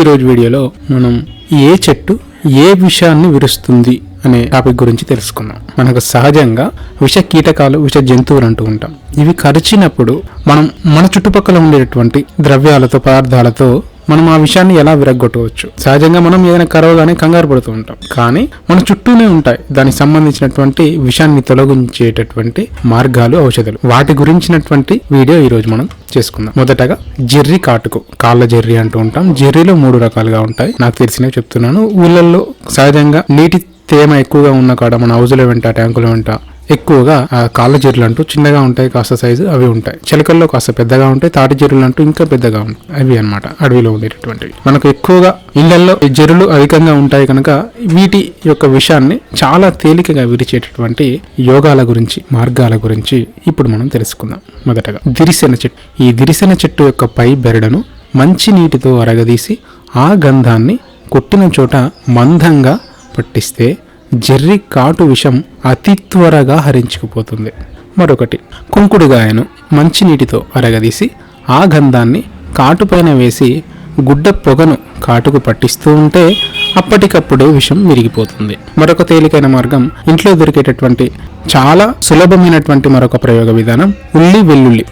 ఈరోజు వీడియోలో మనం ఏ చెట్టు ఏ విషాన్ని విరుస్తుంది అనే టాపిక్ గురించి తెలుసుకుందాం. మనకు సహజంగా విష కీటకాలు విష జంతువులు అంటూ ఉంటాం. ఇవి కరిచినప్పుడు మనం మన చుట్టుపక్కల ఉండేటువంటి ద్రవ్యాలతో పదార్థాలతో మనం ఆ విషయాన్ని ఎలా విరగ్గొట్టవచ్చు? సహజంగా మనం ఏదైనా కరవగానే కంగారు పడుతూ ఉంటాం. కానీ మన చుట్టూనే ఉంటాయి. దానికి సంబంధించినటువంటి విషయాన్ని తొలగించేటటువంటి మార్గాలు ఔషధాలు. వాటి గురించినటువంటి వీడియో ఈరోజు మనం చేసుకుందాం. మొదటగా జెర్రీ కాటుకు. కాళ్ళ జెర్రీ అంటూ ఉంటాం. జెర్రీలో మూడు రకాలుగా ఉంటాయి. నాకు తెలిసినవి చెప్తున్నాను. ఊళ్ళల్లో సహజంగా నీటి తేమ ఎక్కువగా ఉన్న కాడ మన హౌజుల వెంట ట్యాంకుల వెంట ఎక్కువగా కాళ్ళ జీరులు అంటూ చిన్నగా ఉంటాయి కాస్త సైజు అవి ఉంటాయి. చిలకల్లో కాస్త పెద్దగా ఉంటాయి తాటి జీరులు అంటూ ఇంకా పెద్దగా ఉంటాయి అవి అన్నమాట అడవిలో ఉండేటటువంటివి. మనకు ఎక్కువగా ఇళ్ళలో ఈ జెర్రులు అధికంగా ఉంటాయి కనుక వీటి యొక్క విషయాన్ని చాలా తేలికగా విరిచేటటువంటి యోగాల గురించి మార్గాల గురించి ఇప్పుడు మనం తెలుసుకుందాం. మొదటగా దిరిసెన చెట్టు. ఈ దిరిసెన చెట్టు యొక్క పై బెరడును మంచి నీటితో అరగదీసి ఆ గంధాన్ని కొట్టిన చోట మందంగా పట్టిస్తే జెర్రీ కాటు విషం అతి త్వరగా హరించుకుపోతుంది. మరొకటి కుంకుడుగాయను మంచినీటితో అరగదీసి ఆ గంధాన్ని కాటుపైన వేసి గుడ్డ పొగను కాటుకు పట్టిస్తూ ఉంటే అప్పటికప్పుడు విషం విరిగిపోతుంది. మరొక తేలికైన మార్గం ఇంట్లో దొరికేటటువంటి చాలా సులభమైనటువంటి మరొక ప్రయోగ విధానం ఉల్లి వెల్లుల్లి.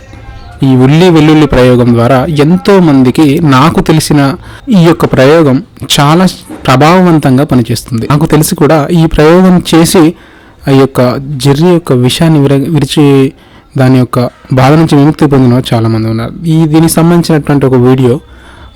ఈ ఉల్లి వెల్లుల్లి ప్రయోగం ద్వారా ఎంతో మందికి నాకు తెలిసిన ఈ యొక్క ప్రయోగం చాలా ప్రభావవంతంగా పనిచేస్తుంది. నాకు తెలిసి కూడా ఈ ప్రయోగం చేసి ఆ యొక్క జర్రి యొక్క విషాన్ని విర విరిచి దాని యొక్క బాధ నుంచి విముక్తి పొందిన చాలామంది ఉన్నారు. ఈ దీనికి సంబంధించినటువంటి ఒక వీడియో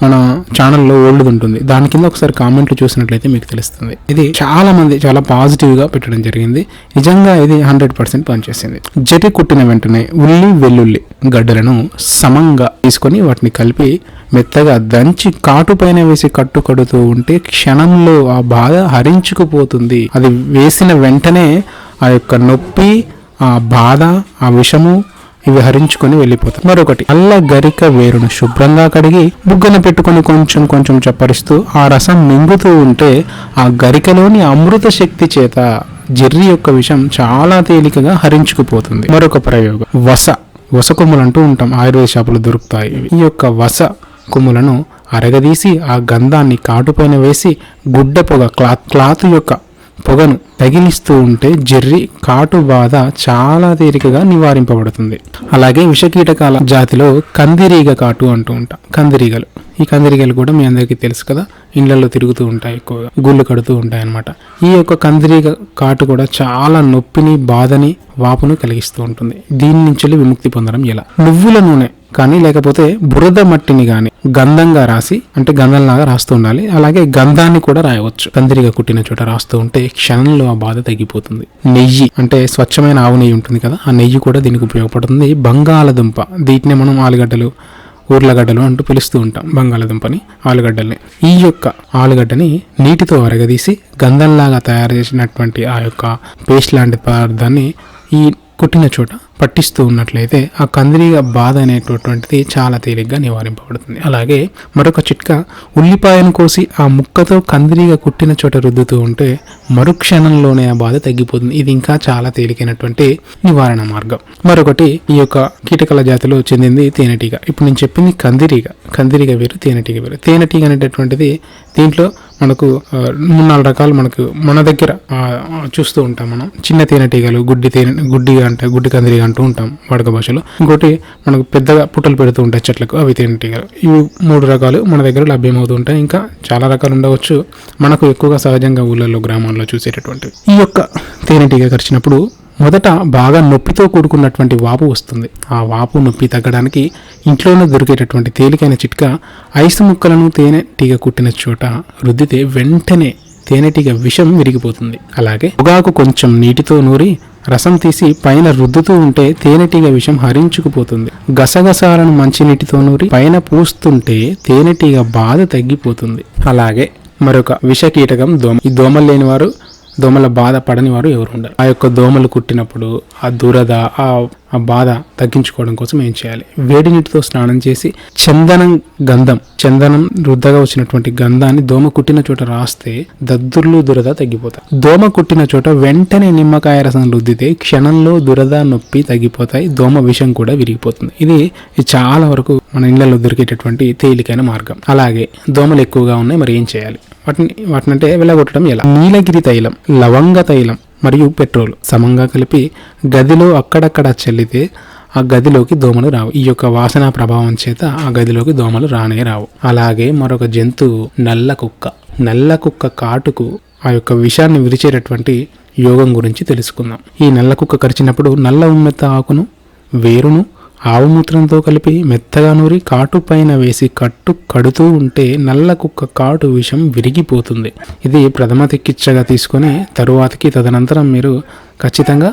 మన ఛానల్లో ఓల్డ్ ఉంటుంది. దాని కింద ఒకసారి కామెంట్లు చూసినట్లయితే మీకు తెలుస్తుంది. ఇది చాలా మంది చాలా పాజిటివ్గా పెట్టడం జరిగింది. నిజంగా ఇది హండ్రెడ్ పర్సెంట్ పనిచేసింది. జరి కుట్టిన వెంటనే ఉల్లి వెల్లుల్లి గడ్డలను సమంగా తీసుకొని వాటిని కలిపి మెత్తగా దంచి కాటు పైన వేసి కట్టు కడుతూ ఉంటే క్షణంలో ఆ బాధ హరించుకుపోతుంది. అది వేసిన వెంటనే ఆ యొక్క నొప్పి ఆ బాధ ఆ విషము ఇవి హరించుకొని వెళ్ళిపోతాయి. మరొకటి అల్ల గరిక వేరును శుభ్రంగా కడిగి బుగ్గన పెట్టుకొని కొంచెం కొంచెం చప్పరిస్తూ ఆ రసం మింగుతూ ఉంటే ఆ గరికలోని అమృత శక్తి చేత జెర్రీ యొక్క విషం చాలా తేలికగా హరించుకుపోతుంది. మరొక ప్రయోగం వస. వస కొమ్ములు అంటూ ఉంటాం. ఆయుర్వేద షాపులు దొరుకుతాయి. ఈ యొక్క వస కొమ్ములను అరగదీసి ఆ గంధాన్ని కాటుపైన వేసి గుడ్డ పొగ క్లాత్ క్లాత్ యొక్క పొగను తగిలిస్తూ ఉంటే జెర్రీ కాటు బాధ చాలా తేలికగా నివారింపబడుతుంది. అలాగే విషకీటకాల జాతిలో కందిరీగ కాటు అంటూ ఉంటాం కందిరీగలు. ఈ కందిరీగలు కూడా మీ అందరికీ తెలుసు కదా? ఇండ్లలో తిరుగుతూ ఉంటాయి ఎక్కువగా. గుళ్ళు కడుతూ ఉంటాయి అన్నమాట ఈ యొక్క కందిరీగ కాటు కూడా చాలా నొప్పిని బాధని వాపును కలిగిస్తూ ఉంటుంది. దీని నుంచి విముక్తి పొందడం ఎలా? నువ్వుల నూనె కానీ లేకపోతే బురద మట్టిని కానీ గంధంగా రాసి అంటే గంధంలాగా రాస్తూ ఉండాలి. అలాగే గంధాన్ని కూడా రాయవచ్చు. కందిరిగా కుట్టిన చోట రాస్తూ ఉంటే క్షణంలో ఆ బాధ తగ్గిపోతుంది. నెయ్యి అంటే స్వచ్ఛమైన ఆవు నెయ్యి ఉంటుంది కదా ఆ నెయ్యి కూడా దీనికి ఉపయోగపడుతుంది. బంగాళదుంప వీటిని మనం ఆలుగడ్డలు ఊర్లగడ్డలు అంటూ పిలుస్తూ ఉంటాం. బంగాళదుంపని ఆలుగడ్డల్ని. ఈ యొక్క ఆలుగడ్డని నీటితో అరగదీసి గంధంలాగా తయారు చేసినటువంటి ఆ యొక్క పేస్ట్ లాంటి పదార్థాన్ని ఈ కుట్టిన చోట. పట్టిస్తూ ఉన్నట్లయితే ఆ కందిరీగ బాధ అనేటటువంటిది చాలా తేలిగ్గా నివారింపబడుతుంది. అలాగే మరొక చిట్కా ఉల్లిపాయను కోసి ఆ ముక్కతో కందిరీగ కుట్టిన చోట రుద్దుతూ ఉంటే మరుక్షణంలోనే ఆ బాధ తగ్గిపోతుంది. ఇది ఇంకా చాలా తేలికైనటువంటి నివారణ మార్గం. మరొకటి ఈ యొక్క కీటకాల జాతిలో చెందింది తేనెటీగ. ఇప్పుడు నేను చెప్పింది కందిరీగ. కందిరీగ వేరు తేనెటీగ వేరు. తేనెటీగ అనేటటువంటిది దీంట్లో మనకు మూడు నాలుగు రకాలు మనకు మన దగ్గర చూస్తూ ఉంటాం మనం. చిన్న తేనెటీగలు గుడ్డి తేనె గుడ్డిగా అంటే గుడ్డి కందిరిగా అంటూ ఉంటాం వాడుక భాషలో. ఇంకోటి మనకు పెద్దగా పుట్టలు పెడుతూ ఉంటాయి చెట్లకు అవి తేనెటీగలు ఇవి మూడు రకాలు మన దగ్గర లభ్యమవుతూ ఉంటాయి. ఇంకా చాలా రకాలు ఉండవచ్చు. మనకు ఎక్కువగా సహజంగా ఊళ్ళల్లో గ్రామాల్లో చూసేటటువంటివి ఈ యొక్క తేనెటీగ కరిచినప్పుడు మొదట బాగా నొప్పితో కూడుకున్నటువంటి వాపు వస్తుంది. ఆ వాపు నొప్పి తగ్గడానికి ఇంట్లోనే దొరికేటటువంటి తేలికైన చిట్కా ఐస్ ముక్కలను తేనె టీగ కుట్టిన చోట రుద్దితే వెంటనే తేనెటీగ విషం విరిగిపోతుంది. అలాగే పొగాకు కొంచెం నీటితో నూరి రసం తీసి పైన రుద్దుతూ ఉంటే తేనెటీగ విషం హరించుకుపోతుంది. గసగసాలను మంచినీటితో నూరి పైన పూస్తుంటే తేనెటీగ బాధ తగ్గిపోతుంది. అలాగే మరొక విష కీటకం దోమ ఈ దోమలు లేని వారు దోమల బాధ పడని వారు ఎవరు ఉండరు ఆ యొక్క దోమలు కుట్టినప్పుడు ఆ దురద ఆ ఆ బాధ తగ్గించుకోవడం కోసం ఏం చేయాలి? వేడి నీటితో స్నానం చేసి చందనం గంధం చందనం రుద్దగా వచ్చినటువంటి గంధాన్ని దోమ కుట్టిన చోట రాస్తే దద్దుర్లు దురద తగ్గిపోతాయి. దోమ కుట్టిన చోట వెంటనే నిమ్మకాయ రసం రుద్దితే క్షణంలో దురద నొప్పి తగ్గిపోతాయి దోమ విషం కూడా విరిగిపోతుంది. ఇది ఇది చాలా వరకు మన ఇళ్ళలో దొరికేటటువంటి తేలికైన మార్గం. అలాగే దోమలు ఎక్కువగా ఉన్నాయి మరి ఏం చేయాలి? వాటిని వాటిని అంటే వెళ్ళగొట్టడం ఎలా? నీలగిరి తైలం లవంగ తైలం మరియు పెట్రోల్ సమంగా కలిపి గదిలో అక్కడక్కడ చల్లితే ఆ గదిలోకి దోమలు రావు. ఈ యొక్క వాసన ప్రభావం చేత ఆ గదిలోకి దోమలు రానే రావు. అలాగే మరొక జంతువు నల్ల కుక్క. నల్ల కుక్క కాటుకు ఆ యొక్క విషాన్ని విరిచేటటువంటి యోగం గురించి తెలుసుకుందాం. ఈ నల్ల కుక్క కరిచినప్పుడు నల్ల ఉమ్మెత్త ఆకును వేరును ఆవు మూత్రంతో కలిపి మెత్తగా నూరి కాటు పైన వేసి కట్టు కడుతూ ఉంటే నల్ల కుక్క కాటు విషం విరిగిపోతుంది. ఇది ప్రథమ చికిత్సగా తీసుకొని తరువాతకి తదనంతరం మీరు ఖచ్చితంగా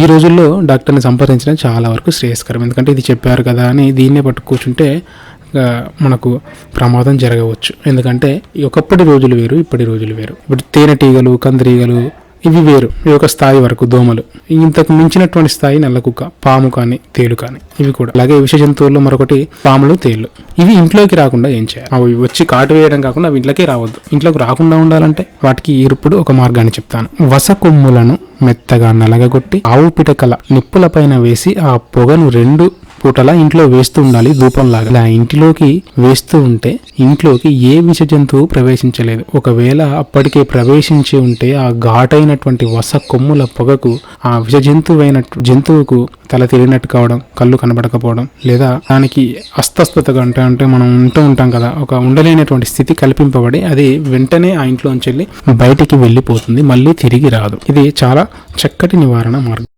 ఈ రోజుల్లో డాక్టర్ని సంప్రదించడం చాలా వరకు శ్రేయస్కరం. ఎందుకంటే ఇది చెప్పారు కదా అని దీన్నే పట్టుకూర్చుంటే మనకు ప్రమాదం జరగవచ్చు. ఎందుకంటే ఒకప్పటి రోజులు వేరు ఇప్పటి రోజులు వేరు. ఇప్పుడు తేనెటీగలు కందిరీగలు ఇవి వేరు. ఈ ఒక స్థాయి వరకు దోమలు. ఇంతకు మించినటువంటి స్థాయి నల్ల కుక్క పాము కానీ తేలు కానీ. ఇవి కూడా. అలాగే విష జంతువుల్లో మరొకటి పాములు తేళ్ళు. ఇవి ఇంట్లోకి రాకుండా ఏం చేయాలి? అవి వచ్చి కాటు వేయడం కాకుండా అవి ఇంట్లోకే రావద్దు. ఇంట్లోకి రాకుండా ఉండాలంటే వాటికి ఇప్పుడు ఒక మార్గాన్ని చెప్తాను. వస కొమ్ములను మెత్తగా నలగగొట్టి ఆవు పిటకల నిప్పులపైన వేసి ఆ పొగను రెండు పూటలా ఇంట్లో వేస్తూ ఉండాలి ధూపంలాగా. ఇలా ఇంటిలోకి వేస్తూ ఉంటే ఇంట్లోకి ఏ విష జంతువు ప్రవేశించలేదు. ఒకవేళ అప్పటికే ప్రవేశించి ఉంటే ఆ ఘాటైనటువంటి వస కొమ్ముల పొగకు ఆ విష జంతువైన జంతువుకు తల తిరిగినట్టు కావడం కళ్ళు కనబడకపోవడం లేదా దానికి అస్వస్థతగా అంటే అంటే మనం ఉంటూ ఉంటాం కదా ఒక ఉండలేనటువంటి స్థితి కల్పింపబడి అది వెంటనే ఆ ఇంట్లోంచి వెళ్ళి బయటికి వెళ్ళిపోతుంది మళ్ళీ తిరిగి రాదు. ఇది చాలా చక్కటి నివారణ మార్గం.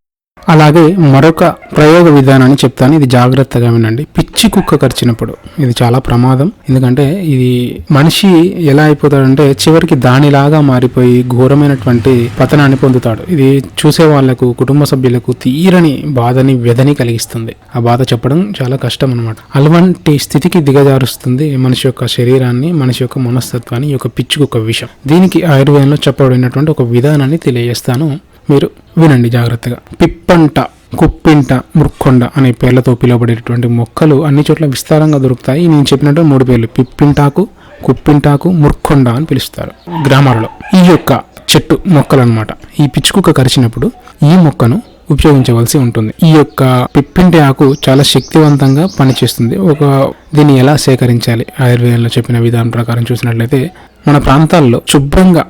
అలాగే మరొక ప్రయోగ విధానాన్ని చెప్తాను. ఇది జాగ్రత్తగా వినండి. పిచ్చి కుక్క కరిచినప్పుడు ఇది చాలా ప్రమాదం. ఎందుకంటే ఇది మనిషి ఎలా అయిపోతాడంటే చివరికి దానిలాగా మారిపోయి ఘోరమైనటువంటి పతనాన్ని పొందుతాడు. ఇది చూసే వాళ్ళకు కుటుంబ సభ్యులకు తీరని బాధని వ్యధని కలిగిస్తుంది. ఆ బాధ చెప్పడం చాలా కష్టం అనమాట అలాంటి స్థితికి దిగజారుస్తుంది మనిషి యొక్క శరీరాన్ని మనిషి యొక్క మనస్తత్వాన్ని ఈ యొక్క పిచ్చి కుక్క విషయం దీనికి ఆయుర్వేదంలో చెప్పబడినటువంటి ఒక విధానాన్ని తెలియజేస్తాను. మీరు వినండి జాగ్రత్తగా. పిప్పంట కుప్పింట మృక్కొండ అనే పేర్లతో పిలువబడేటువంటి మొక్కలు అన్ని చోట్ల విస్తారంగా దొరుకుతాయి. నేను చెప్పినట్టు మూడు పేర్లు. పిప్పింటాకు కుప్పింటాకు ముర్కొండ అని పిలుస్తారు గ్రామాలలో. ఈ యొక్క చెట్టు మొక్కలు అనమాట ఈ పిచ్చుకుక్క కరిచినప్పుడు ఈ మొక్కను ఉపయోగించవలసి ఉంటుంది. ఈ యొక్క పిప్పింటి ఆకు చాలా శక్తివంతంగా పనిచేస్తుంది. ఒక దీన్ని ఎలా సేకరించాలి? ఆయుర్వేదంలో చెప్పిన విధానం ప్రకారం చూసినట్లయితే మన ప్రాంతాల్లో శుభ్రంగా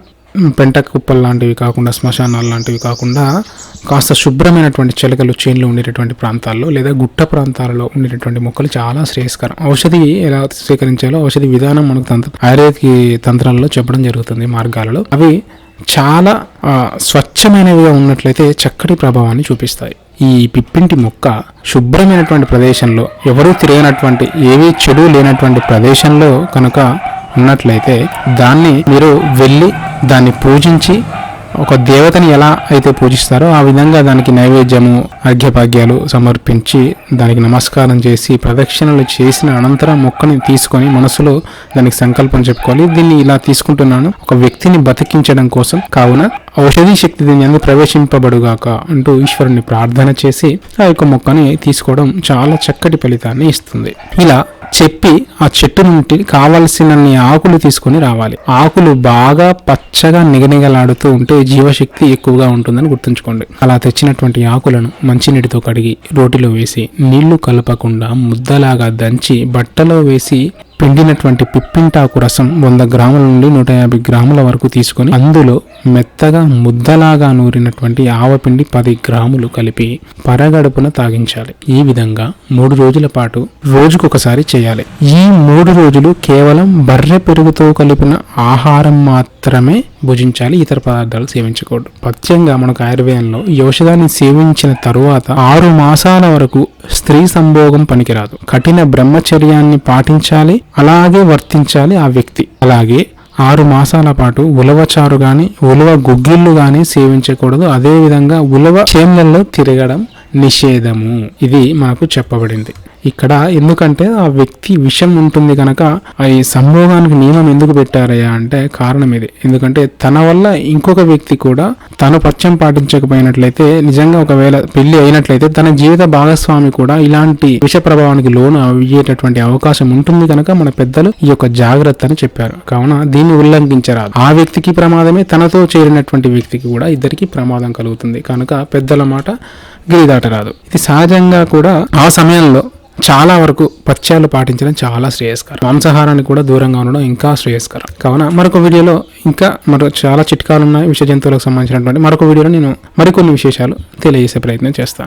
పెంట కుప్పలు లాంటివి కాకుండా శ్మశానాలు లాంటివి కాకుండా కాస్త శుభ్రమైనటువంటి చిలకలు చేన్లు ఉండేటటువంటి ప్రాంతాల్లో లేదా గుట్ట ప్రాంతాలలో ఉండేటటువంటి మొక్కలు చాలా శ్రేయస్కరం. ఔషధి ఎలా స్వీకరించాలో ఔషధి విధానం మనకు తంత్ర ఆయుర్వేదిక తంత్రాలలో చెప్పడం జరుగుతుంది మార్గాలలో. అవి చాలా స్వచ్ఛమైనవిగా ఉన్నట్లయితే చక్కటి ప్రభావాన్ని చూపిస్తాయి. ఈ పిప్పింటి మొక్క శుభ్రమైనటువంటి ప్రదేశంలో ఎవరూ తిరగనటువంటి ఏవీ చెడు లేనటువంటి ప్రదేశంలో కనుక ఉన్నట్లయితే దాన్ని మీరు వెళ్ళి దాన్ని పూజించి ఒక దేవతని ఎలా అయితే పూజిస్తారో ఆ విధంగా దానికి నైవేద్యము అర్ఘ్యపాగ్యాలు సమర్పించి దానికి నమస్కారం చేసి ప్రదక్షిణలు చేసిన అనంతరం మొక్కని తీసుకొని మనసులో దానికి సంకల్పం చెప్పుకోవాలి. దీన్ని ఇలా తీసుకుంటున్నాను. ఒక వ్యక్తిని బతికించడం కోసం కావున ఔషధి శక్తి దీని అందు ప్రవేశింపబడుగాక అంటూ ఈశ్వరుని ప్రార్థన చేసి ఆ యొక్క మొక్కని తీసుకోవడం చాలా చక్కటి ఫలితాన్ని ఇస్తుంది. ఇలా చెప్పి ఆ చెట్టు నుండి కావలసినన్ని ఆకులు తీసుకొని రావాలి. ఆకులు బాగా పచ్చగా నిగనిగలాడుతూ ఉంటే జీవశక్తి ఎక్కువగా ఉంటుందని గుర్తుంచుకోండి. అలా తెచ్చినటువంటి ఆకులను మంచినీటితో కడిగి రోటిలో వేసి నీళ్ళు కలపకుండా ముద్దలాగా దంచి బట్టలో వేసి పిండినటువంటి పిప్పింటాకు రసం వంద గ్రాముల నుండి నూట యాభై గ్రాముల వరకు తీసుకొని అందులో మెత్తగా ముద్దలాగా నూరినటువంటి ఆవపిండి పది గ్రాములు కలిపి పరగడుపున తాగించాలి. ఈ విధంగా మూడు రోజుల పాటు రోజుకొకసారి చేయాలి. ఈ మూడు రోజులు కేవలం బర్రె పెరుగుతో కలిపిన ఆహారం మాత్రమే భుజించాలి. ఇతర పదార్థాలు సేవించకూడదు. పథ్యంగా మనకు ఆయుర్వేదంలో ఈ ఔషధాన్ని సేవించిన తరువాత ఆరు మాసాల వరకు స్త్రీ సంభోగం పనికిరాదు. కఠిన బ్రహ్మచర్యాన్ని పాటించాలి. అలాగే వర్తించాలి ఆ వ్యక్తి. అలాగే ఆరు మాసాల పాటు ఉలవచారు కానీ ఉలవ గుగ్గిళ్ళు కానీ సేవించకూడదు. అదేవిధంగా ఉలవ చేన్లలో తిరగడం నిషేధము. ఇది మనకు చెప్పబడింది. ఇక్కడ ఎందుకంటే ఆ వ్యక్తి విషం ఉంటుంది కనుక ఈ సంభోగానికి నియమం ఎందుకు పెట్టారయ్యా అంటే కారణం ఇది. ఎందుకంటే తన వల్ల ఇంకొక వ్యక్తి కూడా తను పచ్చం పాటించకపోయినట్లయితే నిజంగా ఒకవేళ పెళ్ళి అయినట్లయితే తన జీవిత భాగస్వామి కూడా ఇలాంటి విష ప్రభావానికి లోను అయ్యేటటువంటి అవకాశం ఉంటుంది కనుక మన పెద్దలు ఈ యొక్క జాగ్రత్త అని చెప్పారు. కావున దీన్ని ఉల్లంఘించరాదు. ఆ వ్యక్తికి ప్రమాదమే తనతో చేరినటువంటి వ్యక్తికి కూడా ఇద్దరికి ప్రమాదం కలుగుతుంది. కనుక పెద్దల మాట గిరిదాటరాదు. ఇది సహజంగా కూడా ఆ సమయంలో చాలా వరకు పథ్యాలు పాటించడం చాలా శ్రేయస్కరం. మాంసాహారానికి కూడా దూరంగా ఉండడం ఇంకా శ్రేయస్కరం. కావున మరొక వీడియోలో ఇంకా మరో చాలా చిట్కాలు ఉన్నాయి విష జంతువులకు సంబంధించినటువంటి మరొక వీడియోలో నేను మరికొన్ని విశేషాలు తెలియజేసే ప్రయత్నం చేస్తాను.